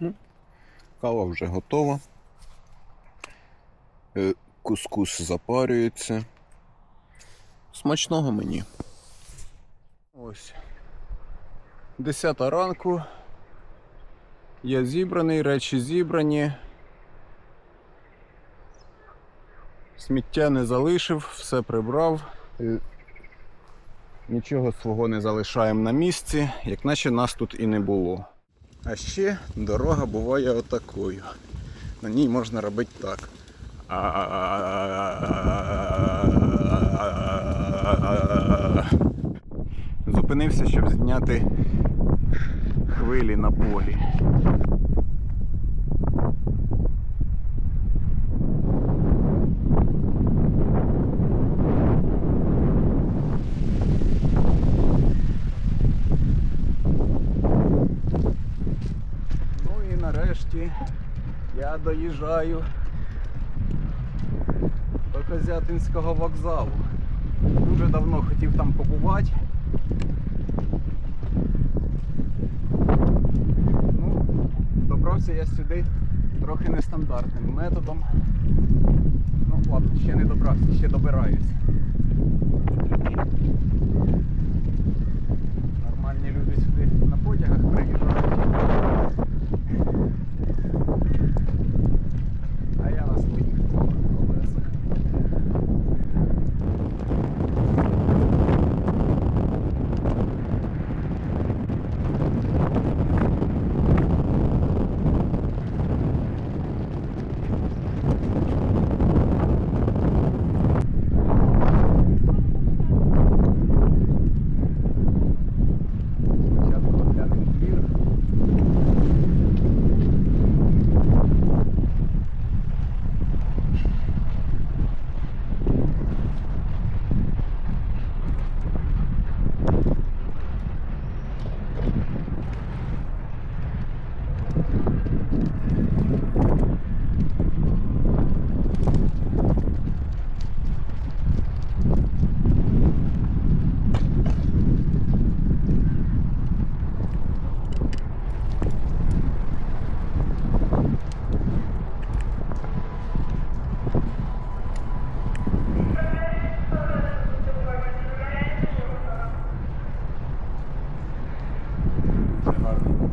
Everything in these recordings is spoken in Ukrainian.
Ну, Кава вже готова. Е, Кускус запарюється. Смачного мені. Ось. Десята ранку. Я зібраний, речі зібрані. Сміття не залишив, все прибрав. Е, Нічого свого не залишаємо на місці, як наче нас тут і не було. А ще дорога буває отакою. На ній можна робити так. Зупинився, щоб зняти хвилі на полі. Ну і нарешті я доїжджаю до Козятинського вокзалу. Дуже давно хотів там побувати. Ну, добрався я сюди трохи нестандартним методом. Ну, ладно, ще не добрався, ще добираюсь.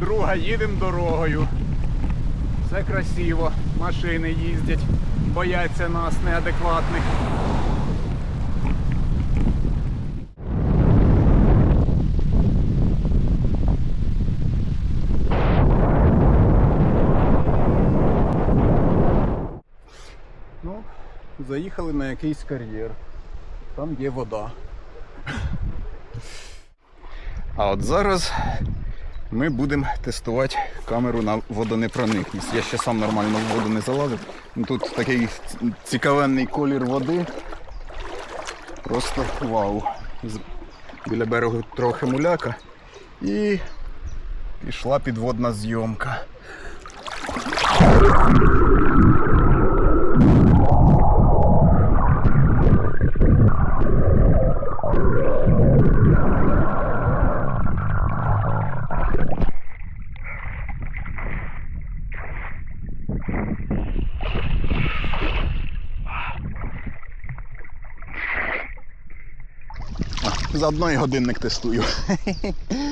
друга, їдемо дорогою. Все красиво, машини їздять, бояться нас неадекватних. Ну, заїхали на якийсь кар'єр. Там є вода. А от зараз ми будемо тестувати камеру на водонепроникність. Я ще сам нормально в воду не залазив. Тут такий цікавенний колір води. Просто вау. Біля берегу трохи муляка. І пішла підводна зйомка. Заодно і годинник тестую.